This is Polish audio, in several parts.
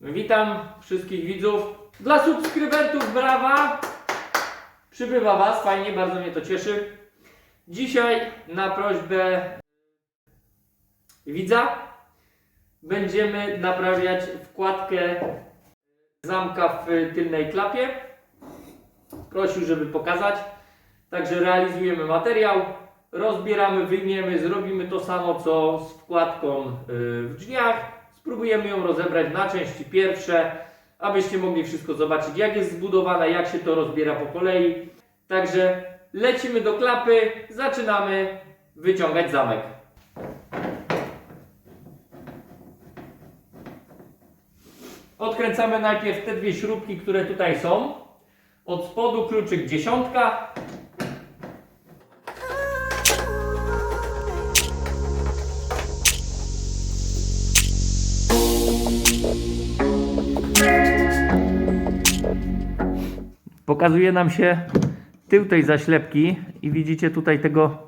Witam wszystkich widzów. Dla subskrybentów brawa. Przybywa Was, fajnie, bardzo mnie to cieszy. Dzisiaj na prośbę widza będziemy naprawiać wkładkę zamka w tylnej klapie. Prosił, żeby pokazać. Także realizujemy materiał, rozbieramy, wyjmiemy, zrobimy to samo co z wkładką y, w drzwiach. Spróbujemy ją rozebrać na części pierwsze, abyście mogli wszystko zobaczyć, jak jest zbudowane, jak się to rozbiera po kolei. Także lecimy do klapy, zaczynamy wyciągać zamek. Odkręcamy najpierw te dwie śrubki, które tutaj są. Od spodu kluczyk dziesiątka, Pokazuje nam się tył tej zaślepki i widzicie tutaj tego,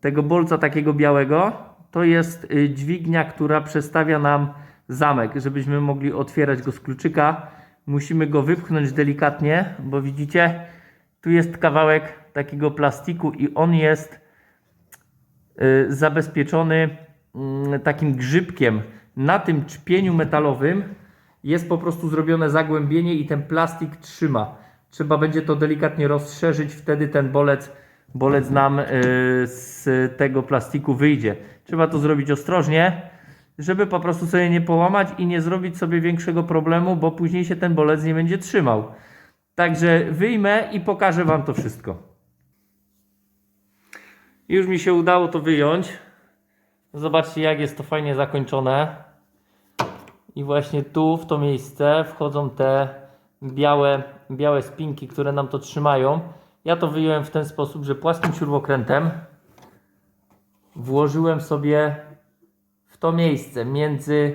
tego bolca takiego białego. To jest y, dźwignia, która przestawia nam zamek, żebyśmy mogli otwierać go z kluczyka. Musimy go wypchnąć delikatnie, bo widzicie, tu jest kawałek takiego plastiku i on jest y, zabezpieczony mm, takim grzybkiem. Na tym czpieniu metalowym jest po prostu zrobione zagłębienie i ten plastik trzyma. Trzeba będzie to delikatnie rozszerzyć, wtedy ten bolec, bolec nam y, z tego plastiku wyjdzie. Trzeba to zrobić ostrożnie, żeby po prostu sobie nie połamać i nie zrobić sobie większego problemu, bo później się ten bolec nie będzie trzymał. Także wyjmę i pokażę Wam to wszystko. Już mi się udało to wyjąć. Zobaczcie, jak jest to fajnie zakończone. I właśnie tu, w to miejsce, wchodzą te białe, białe spinki, które nam to trzymają. Ja to wyjąłem w ten sposób, że płaskim śrubokrętem włożyłem sobie w to miejsce między,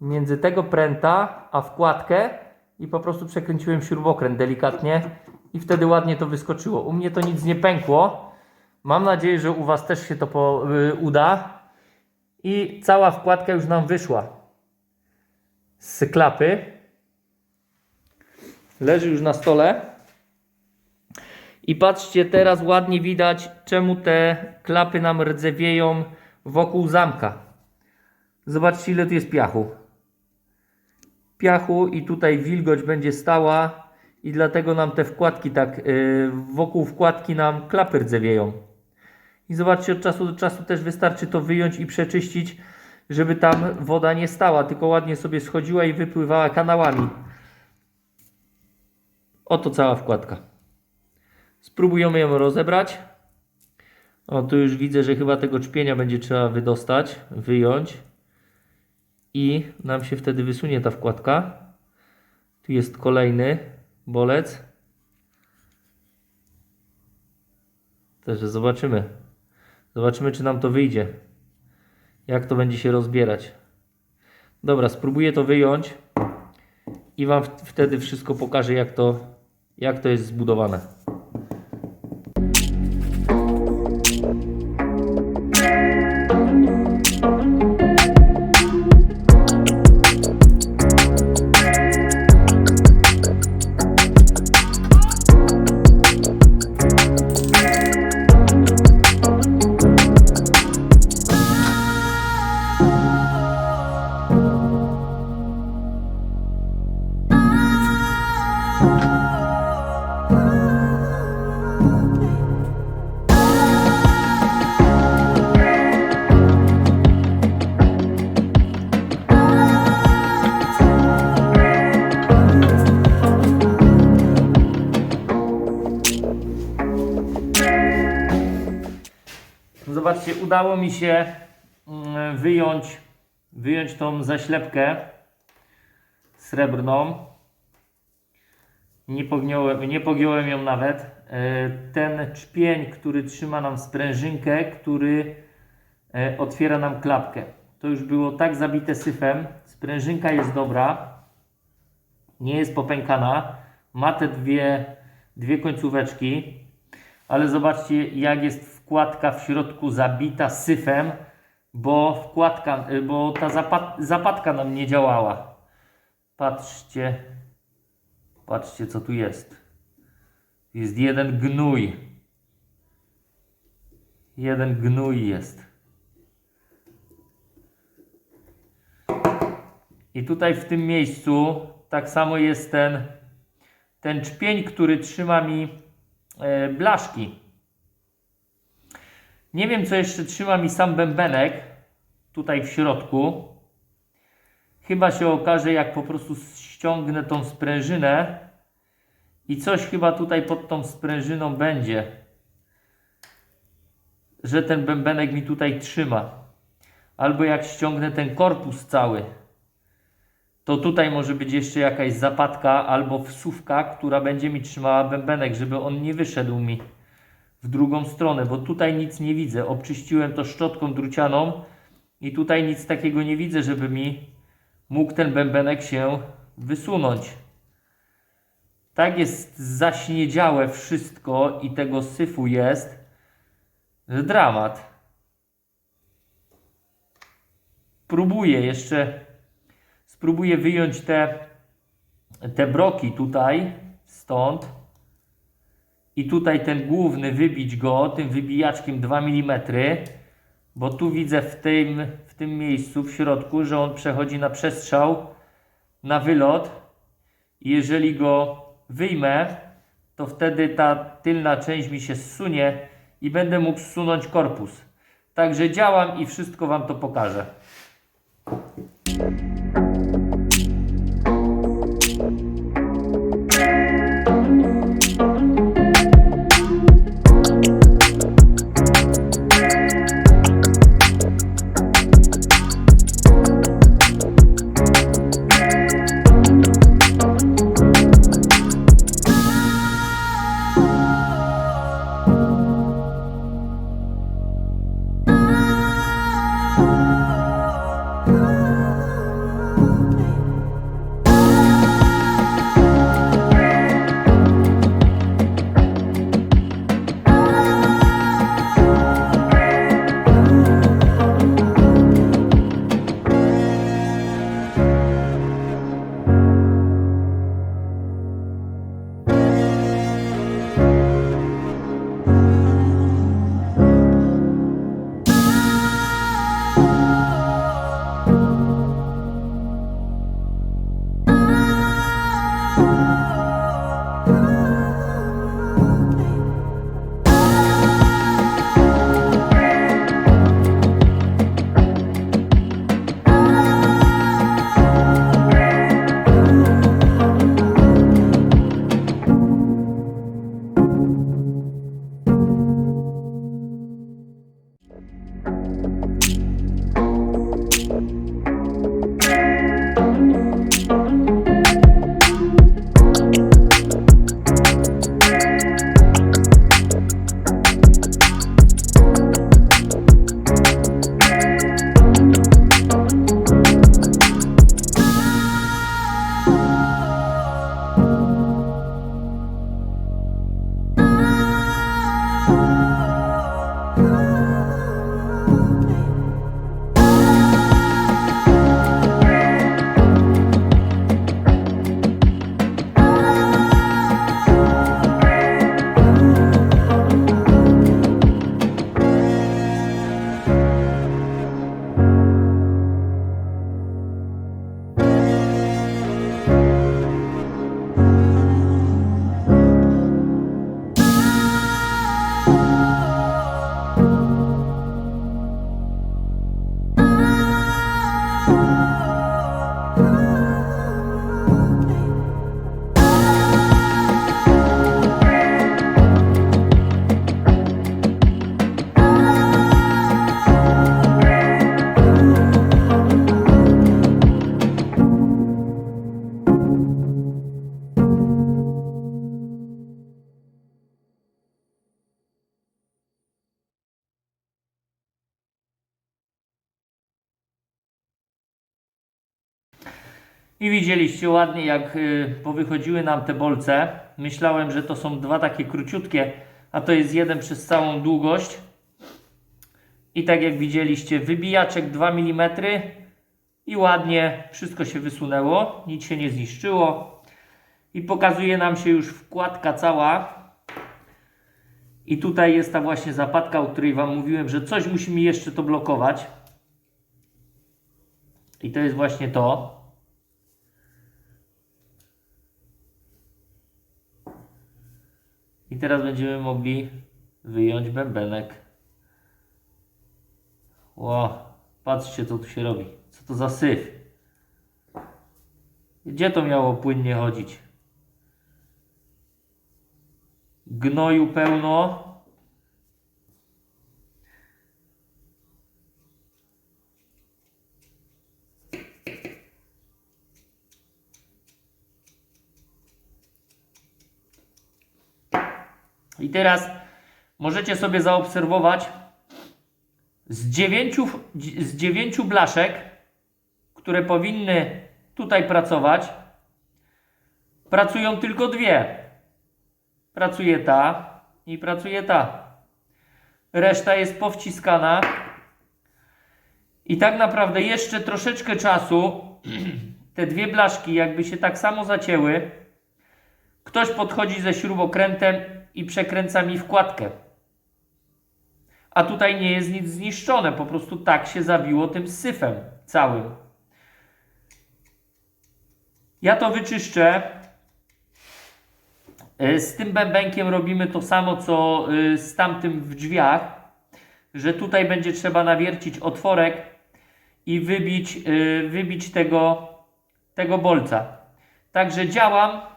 między tego pręta a wkładkę i po prostu przekręciłem śrubokręt delikatnie i wtedy ładnie to wyskoczyło. U mnie to nic nie pękło. Mam nadzieję, że u Was też się to po, y, uda. I cała wkładka już nam wyszła z klapy. Leży już na stole. I patrzcie, teraz ładnie widać, czemu te klapy nam rdzewieją wokół zamka. Zobaczcie, ile tu jest piachu. Piachu i tutaj wilgoć będzie stała i dlatego nam te wkładki tak, yy, wokół wkładki nam klapy rdzewieją. I zobaczcie, od czasu do czasu też wystarczy to wyjąć i przeczyścić, żeby tam woda nie stała, tylko ładnie sobie schodziła i wypływała kanałami. Oto cała wkładka. Spróbujemy ją rozebrać. O, tu już widzę, że chyba tego czpienia będzie trzeba wydostać, wyjąć. I nam się wtedy wysunie ta wkładka. Tu jest kolejny bolec. Także zobaczymy. Zobaczymy, czy nam to wyjdzie. Jak to będzie się rozbierać. Dobra, spróbuję to wyjąć i Wam wtedy wszystko pokażę, jak to, jak to jest zbudowane. Udało mi się mm, wyjąć, wyjąć tą zaślepkę srebrną. Nie pogiąłem, nie pogiąłem ją nawet. E, Ten czpień, który trzyma nam sprężynkę, który e, otwiera nam klapkę. To już było tak zabite syfem. Sprężynka jest dobra. Nie jest popękana. Ma te dwie, dwie końcóweczki. Ale zobaczcie, jak jest wkładka w środku zabita syfem, bo wkładka, y, bo ta zapad, zapadka nam nie działała. Patrzcie, patrzcie co tu jest. Jest jeden gnój. Jeden gnój jest. I tutaj w tym miejscu tak samo jest ten, ten czpień, który trzyma mi e, blaszki. Nie wiem, co jeszcze trzyma mi sam bębenek tutaj w środku. Chyba się okaże, jak po prostu ściągnę tą sprężynę i coś chyba tutaj pod tą sprężyną będzie, że ten bębenek mi tutaj trzyma. Albo jak ściągnę ten korpus cały, to tutaj może być jeszcze jakaś zapadka albo wsówka, która będzie mi trzymała bębenek, żeby on nie wyszedł mi w drugą stronę, bo tutaj nic nie widzę. Obczyściłem to szczotką drucianą i tutaj nic takiego nie widzę, żeby mi mógł ten bębenek się wysunąć. Tak jest zaśniedziałe wszystko i tego syfu jest, dramat. Próbuję jeszcze, spróbuję wyjąć te, te broki tutaj, stąd i tutaj ten główny wybić go tym wybijaczkiem 2 mm, bo tu widzę w tym, w tym miejscu w środku, że on przechodzi na przestrzał, na wylot i jeżeli go wyjmę, to wtedy ta tylna część mi się zsunie i będę mógł zsunąć korpus. Także działam i wszystko Wam to pokażę. I widzieliście ładnie, jak y, powychodziły nam te bolce. Myślałem, że to są dwa takie króciutkie, a to jest jeden przez całą długość. I tak jak widzieliście, wybijaczek 2 mm I ładnie wszystko się wysunęło, nic się nie zniszczyło. I pokazuje nam się już wkładka cała. I tutaj jest ta właśnie zapadka, o której Wam mówiłem, że coś musi mi jeszcze to blokować. I to jest właśnie to. I teraz będziemy mogli wyjąć bębenek. Ło, patrzcie co tu się robi. Co to za syf? Gdzie to miało płynnie chodzić? Gnoju pełno. I teraz możecie sobie zaobserwować z dziewięciu, z dziewięciu blaszek, które powinny tutaj pracować, pracują tylko dwie. Pracuje ta i pracuje ta. Reszta jest powciskana. I tak naprawdę jeszcze troszeczkę czasu te dwie blaszki jakby się tak samo zacięły. Ktoś podchodzi ze śrubokrętem i przekręca mi wkładkę. A tutaj nie jest nic zniszczone, po prostu tak się zabiło tym syfem całym. Ja to wyczyszczę. E, Z tym bębenkiem robimy to samo, co y, z tamtym w drzwiach, że tutaj będzie trzeba nawiercić otworek i wybić, y, wybić tego, tego bolca. Także działam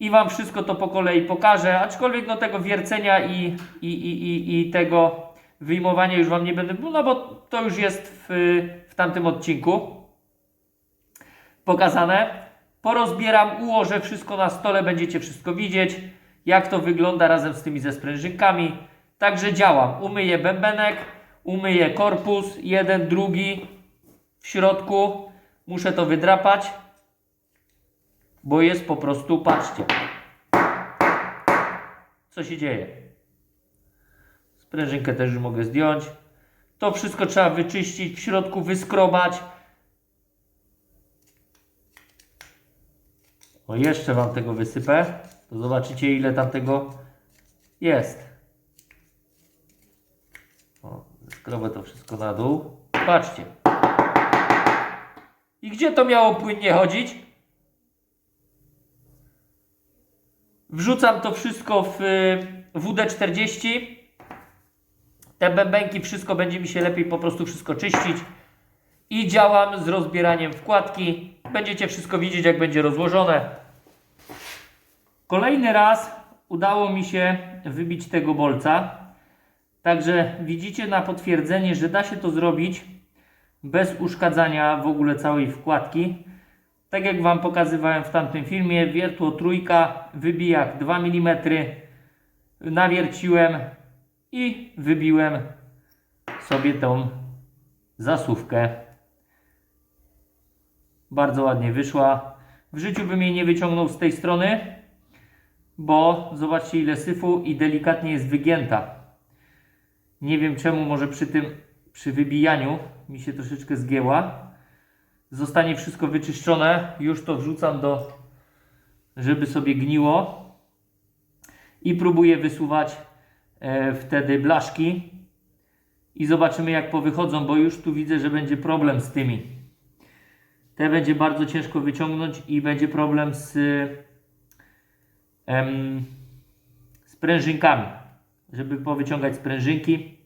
i Wam wszystko to po kolei pokażę, aczkolwiek no tego wiercenia i, i, i, i, i tego wyjmowania już Wam nie będę, no bo to już jest w, w tamtym odcinku pokazane. Porozbieram, ułożę wszystko na stole, będziecie wszystko widzieć, jak to wygląda razem z tymi ze sprężynkami. Także działam. Umyję bębenek, umyję korpus, jeden, drugi w środku. Muszę to wydrapać, bo jest po prostu, patrzcie, co się dzieje. Sprężynkę też już mogę zdjąć. To wszystko trzeba wyczyścić, w środku wyskrobać. O, jeszcze Wam tego wysypę. To zobaczycie, ile tam tego jest. O, skrobę to wszystko na dół. Patrzcie. I gdzie to miało płynnie chodzić? Wrzucam to wszystko w y, WD-40. Te bębenki, wszystko będzie mi się lepiej po prostu wszystko czyścić. I działam z rozbieraniem wkładki. Będziecie wszystko widzieć, jak będzie rozłożone. Kolejny raz udało mi się wybić tego bolca. Także widzicie na potwierdzenie, że da się to zrobić bez uszkadzania w ogóle całej wkładki. Tak jak Wam pokazywałem w tamtym filmie, wiertło trójka, wybijak 2 mm, nawierciłem i wybiłem sobie tą zasuwkę. Bardzo ładnie wyszła. W życiu bym jej nie wyciągnął z tej strony, bo zobaczcie ile syfu i delikatnie jest wygięta. Nie wiem czemu, może przy tym, przy wybijaniu mi się troszeczkę zgięła. Zostanie wszystko wyczyszczone. Już to wrzucam do, żeby sobie gniło. I próbuję wysuwać e, wtedy blaszki. I zobaczymy jak powychodzą, bo już tu widzę, że będzie problem z tymi. Te będzie bardzo ciężko wyciągnąć i będzie problem z em, sprężynkami, żeby powyciągać sprężynki.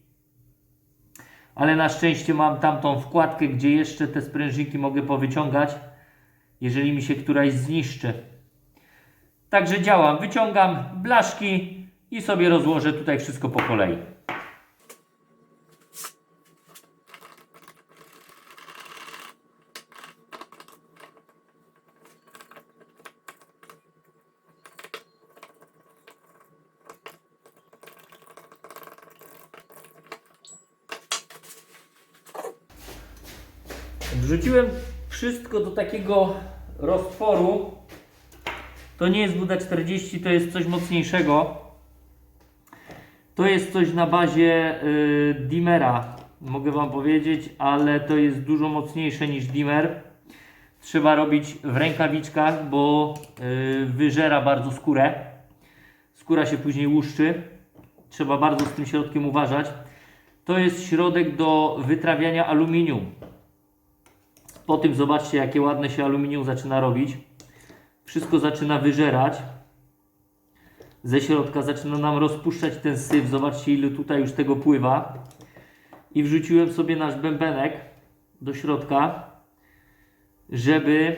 Ale na szczęście mam tamtą wkładkę, gdzie jeszcze te sprężynki mogę powyciągać, jeżeli mi się któraś zniszczy. Także działam, wyciągam blaszki i sobie rozłożę tutaj wszystko po kolei. Wrzuciłem wszystko do takiego roztworu. To nie jest WD-40, to jest coś mocniejszego. To jest coś na bazie y, Dimera. mogę Wam powiedzieć, ale to jest dużo mocniejsze niż dimmer. Trzeba robić w rękawiczkach, bo yy, wyżera bardzo skórę. Skóra się później łuszczy. Trzeba bardzo z tym środkiem uważać. To jest środek do wytrawiania aluminium. Po tym zobaczcie, jakie ładne się aluminium zaczyna robić. Wszystko zaczyna wyżerać. Ze środka zaczyna nam rozpuszczać ten syf. Zobaczcie, ile tutaj już tego pływa. I wrzuciłem sobie nasz bębenek do środka, żeby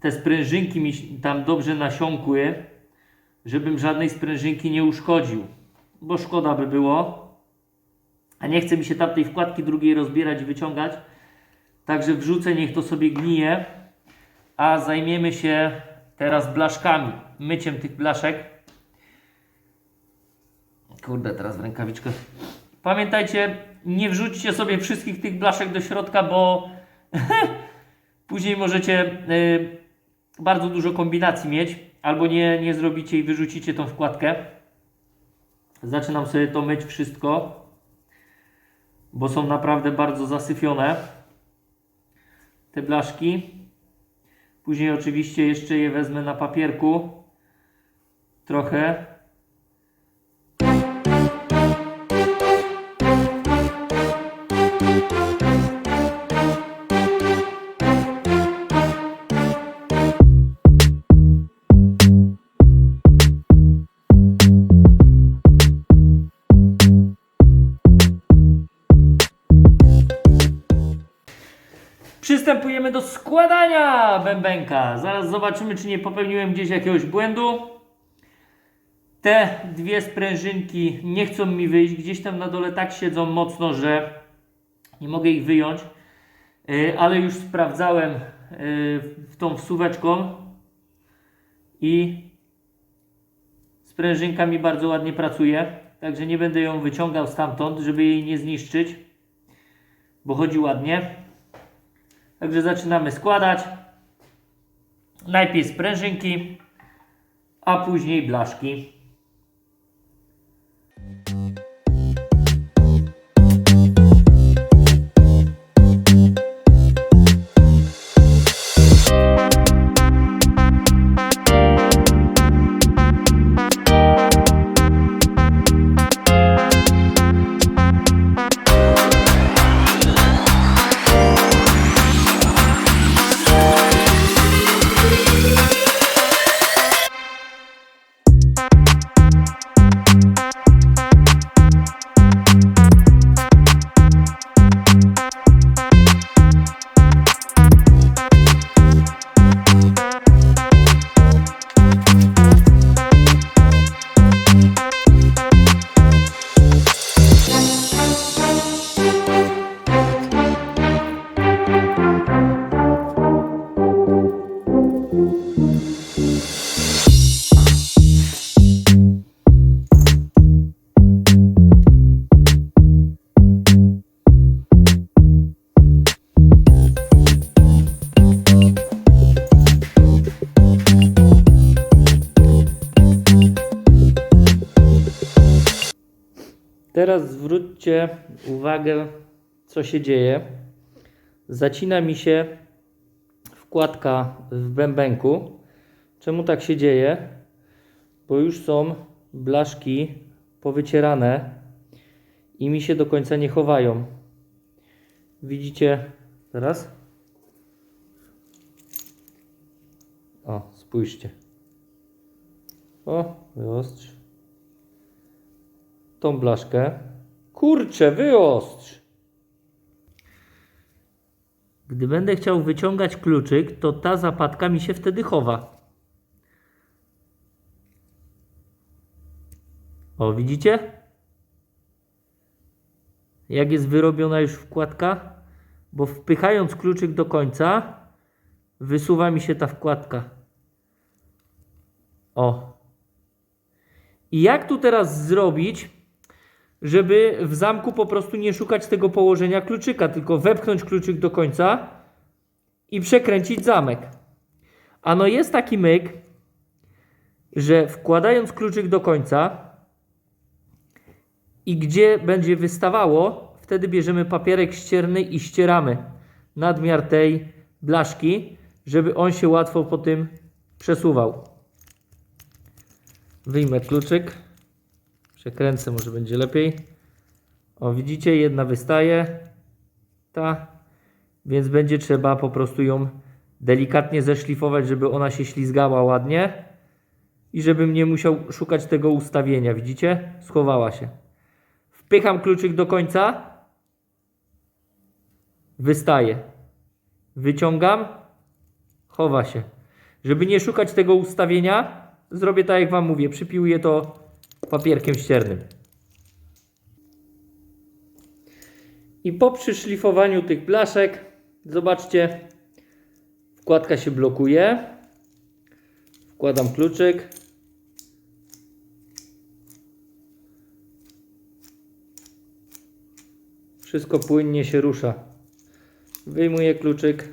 te sprężynki mi tam dobrze nasiąkły, żebym żadnej sprężynki nie uszkodził, bo szkoda by było. A nie chce mi się tam tej wkładki drugiej rozbierać i wyciągać. Także wrzucę, niech to sobie gnije. A zajmiemy się teraz blaszkami. Myciem tych blaszek. Kurde, teraz w rękawiczkę. Pamiętajcie, nie wrzućcie sobie wszystkich tych blaszek do środka, bo później możecie y, bardzo dużo kombinacji mieć. Albo nie, nie zrobicie i wyrzucicie tą wkładkę. Zaczynam sobie to myć wszystko, bo są naprawdę bardzo zasyfione te blaszki. Później oczywiście jeszcze je wezmę na papierku. Trochę. Składania bębenka. Zaraz zobaczymy, czy nie popełniłem gdzieś jakiegoś błędu. Te dwie sprężynki nie chcą mi wyjść. Gdzieś tam na dole tak siedzą mocno, że nie mogę ich wyjąć. Yy, ale już sprawdzałem w tą wsuweczką i sprężynka mi bardzo ładnie pracuje. Także nie będę ją wyciągał stamtąd, żeby jej nie zniszczyć, bo chodzi ładnie. Także zaczynamy składać. Najpierw sprężynki, a później blaszki. Zwróćcie uwagę, co się dzieje. Zacina mi się wkładka w bębenku. Czemu tak się dzieje? Bo już są blaszki powycierane i mi się do końca nie chowają. Widzicie teraz? O, spójrzcie. O, wyostrz tą blaszkę. Kurczę, wyostrz! Gdy będę chciał wyciągać kluczyk, to ta zapadka mi się wtedy chowa. O, widzicie? Jak jest wyrobiona już wkładka? Bo wpychając kluczyk do końca, wysuwa mi się ta wkładka. O. I jak tu teraz zrobić, żeby w zamku po prostu nie szukać tego położenia kluczyka, tylko wepchnąć kluczyk do końca i przekręcić zamek. Ano jest taki myk, że wkładając kluczyk do końca i gdzie będzie wystawało, wtedy bierzemy papierek ścierny i ścieramy nadmiar tej blaszki, żeby on się łatwo po tym przesuwał. Wyjmę kluczyk. Przekręcę, może będzie lepiej. O, widzicie, jedna wystaje. Ta. Więc będzie trzeba po prostu ją delikatnie zeszlifować, żeby ona się ślizgała ładnie. I żebym nie musiał szukać tego ustawienia. Widzicie? Schowała się. Wpycham kluczyk do końca. Wystaje. Wyciągam. Chowa się. Żeby nie szukać tego ustawienia, zrobię tak jak Wam mówię. Przypiłuję to papierkiem ściernym. I po przyszlifowaniu tych blaszek, zobaczcie, wkładka się blokuje. Wkładam kluczyk. Wszystko płynnie się rusza. Wyjmuję kluczyk.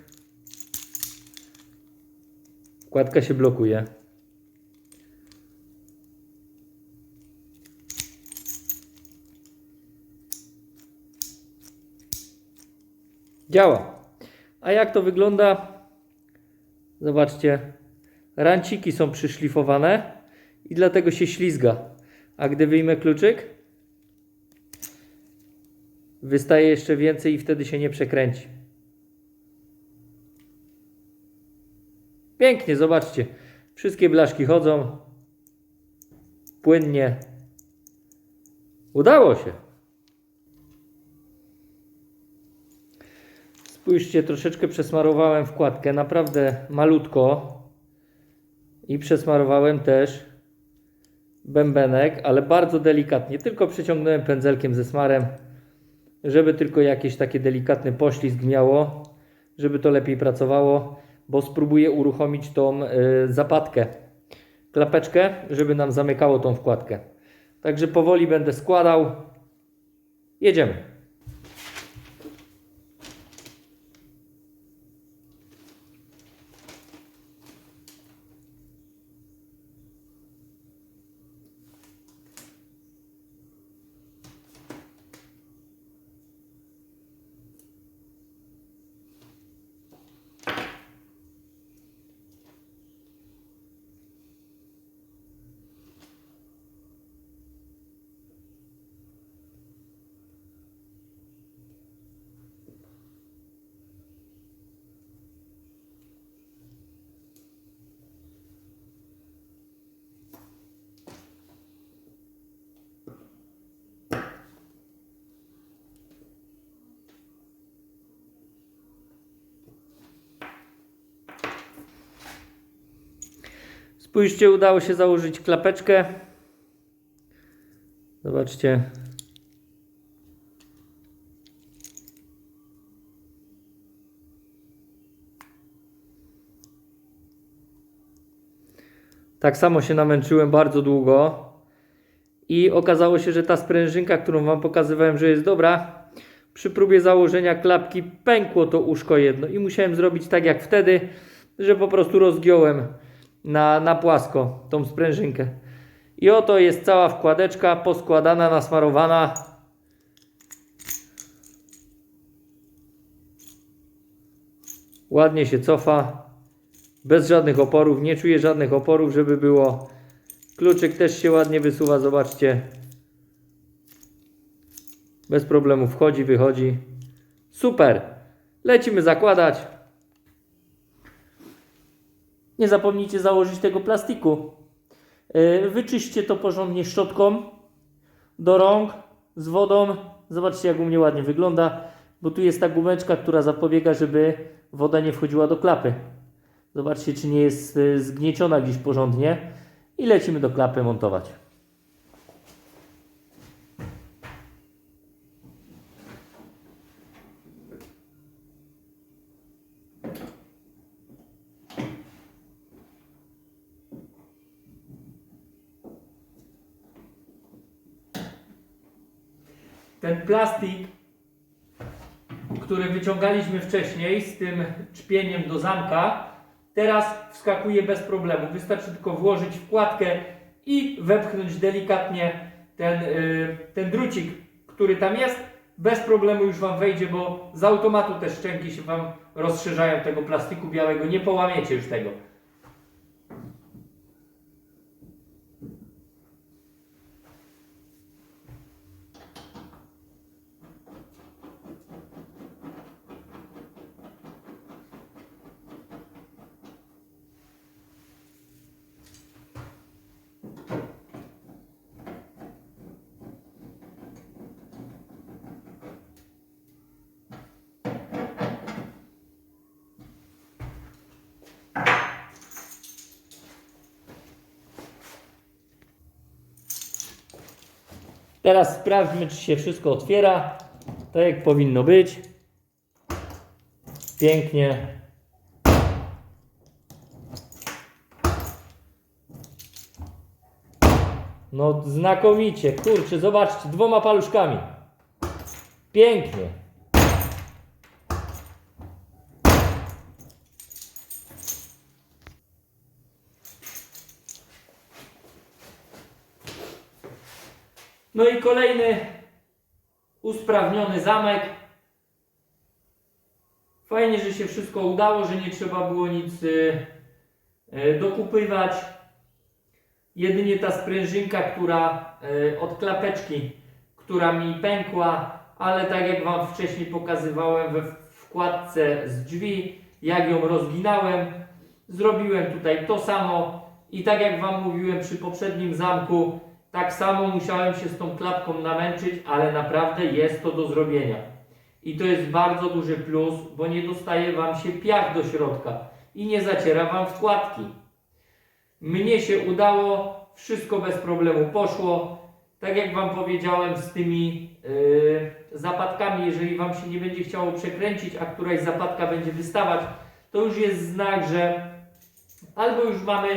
Wkładka się blokuje. Działa. A jak to wygląda? Zobaczcie. Ranciki są przyszlifowane i dlatego się ślizga. A gdy wyjmę kluczyk, wystaje jeszcze więcej i wtedy się nie przekręci. Pięknie, zobaczcie. Wszystkie blaszki chodzą. Płynnie. Udało się. Spójrzcie, troszeczkę przesmarowałem wkładkę, naprawdę malutko. I przesmarowałem też bębenek, ale bardzo delikatnie. Tylko przeciągnąłem pędzelkiem ze smarem, żeby tylko jakieś takie delikatny poślizg miało, żeby to lepiej pracowało, bo spróbuję uruchomić tą y, zapadkę, klapeczkę, żeby nam zamykało tą wkładkę. Także powoli będę składał. Jedziemy. Spójrzcie, udało się założyć klapeczkę. Zobaczcie. Tak samo się namęczyłem bardzo długo. I okazało się, że ta sprężynka, którą Wam pokazywałem, że jest dobra, przy próbie założenia klapki pękło to uszko jedno i musiałem zrobić tak jak wtedy, że po prostu rozgiąłem na, na płasko tą sprężynkę. I oto jest cała wkładeczka poskładana, nasmarowana. Ładnie się cofa. Bez żadnych oporów. Nie czuję żadnych oporów, żeby było. Kluczyk też się ładnie wysuwa, zobaczcie. Bez problemu wchodzi, wychodzi. Super. Lecimy zakładać. Nie zapomnijcie założyć tego plastiku. Yy, Wyczyście to porządnie szczotką do rąk z wodą. Zobaczcie, jak u mnie ładnie wygląda, bo tu jest ta gumeczka, która zapobiega, żeby woda nie wchodziła do klapy. Zobaczcie, czy nie jest y, zgnieciona gdzieś porządnie. I lecimy do klapy montować. Ten plastik, który wyciągaliśmy wcześniej z tym czpieniem do zamka, teraz wskakuje bez problemu. Wystarczy tylko włożyć wkładkę i wepchnąć delikatnie ten, y, ten drucik, który tam jest, bez problemu już Wam wejdzie, bo z automatu te szczęki się Wam rozszerzają tego plastiku białego, nie połamiecie już tego. Teraz sprawdźmy, czy się wszystko otwiera. Tak jak powinno być. Pięknie. No znakomicie, kurczę, zobaczcie, dwoma paluszkami. Pięknie. No i kolejny usprawniony zamek. Fajnie, że się wszystko udało, że nie trzeba było nic y, y, dokupywać. Jedynie ta sprężynka, która y, od klapeczki, która mi pękła, ale tak jak Wam wcześniej pokazywałem we wkładce z drzwi, jak ją rozginałem, zrobiłem tutaj to samo i tak jak Wam mówiłem przy poprzednim zamku, tak samo musiałem się z tą klapką namęczyć, ale naprawdę jest to do zrobienia. I to jest bardzo duży plus, bo nie dostaje Wam się piach do środka i nie zaciera Wam wkładki. Mnie się udało, wszystko bez problemu poszło. Tak jak Wam powiedziałem, z tymi yy, zapadkami, jeżeli Wam się nie będzie chciało przekręcić, a któraś zapadka będzie wystawać, to już jest znak, że albo już mamy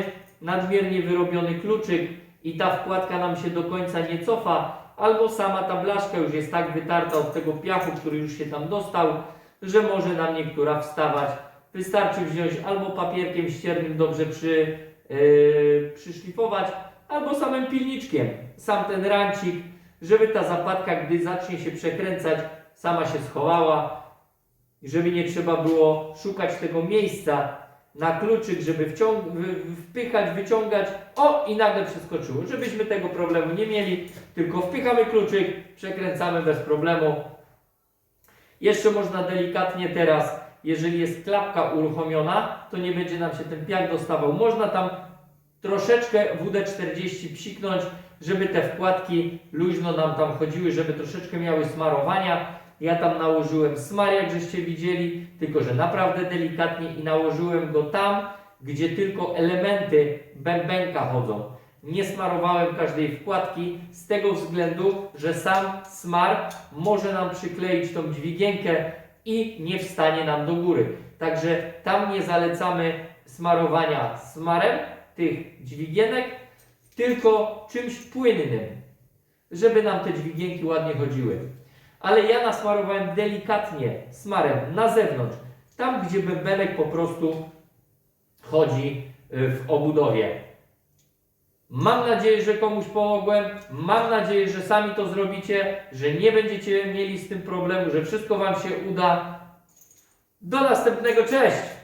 nadmiernie wyrobiony kluczyk i ta wkładka nam się do końca nie cofa, albo sama ta blaszka już jest tak wytarta od tego piachu, który już się tam dostał, że może nam niektóra wstawać. Wystarczy wziąć albo papierkiem ściernym dobrze przy, yy, przyszlifować, albo samym pilniczkiem, sam ten rancik, żeby ta zapadka, gdy zacznie się przekręcać, sama się schowała, żeby nie trzeba było szukać tego miejsca na kluczyk, żeby wpychać, wyciągać, o i nagle przeskoczyło. Żebyśmy tego problemu nie mieli, tylko wpychamy kluczyk, przekręcamy bez problemu. Jeszcze można delikatnie teraz, jeżeli jest klapka uruchomiona, to nie będzie nam się ten piach dostawał. Można tam troszeczkę WD-40 psiknąć, żeby te wkładki luźno nam tam chodziły, żeby troszeczkę miały smarowania. Ja tam nałożyłem smar, jak żeście widzieli, tylko że naprawdę delikatnie i nałożyłem go tam, gdzie tylko elementy bębenka chodzą. Nie smarowałem każdej wkładki z tego względu, że sam smar może nam przykleić tą dźwigienkę i nie wstanie nam do góry. Także tam nie zalecamy smarowania smarem tych dźwigienek, tylko czymś płynnym, żeby nam te dźwigienki ładnie chodziły. Ale ja nasmarowałem delikatnie smarem na zewnątrz, tam gdzie bębenek po prostu chodzi y, w obudowie. Mam nadzieję, że komuś pomogłem. Mam nadzieję, że sami to zrobicie, że nie będziecie mieli z tym problemu, że wszystko Wam się uda. Do następnego, cześć!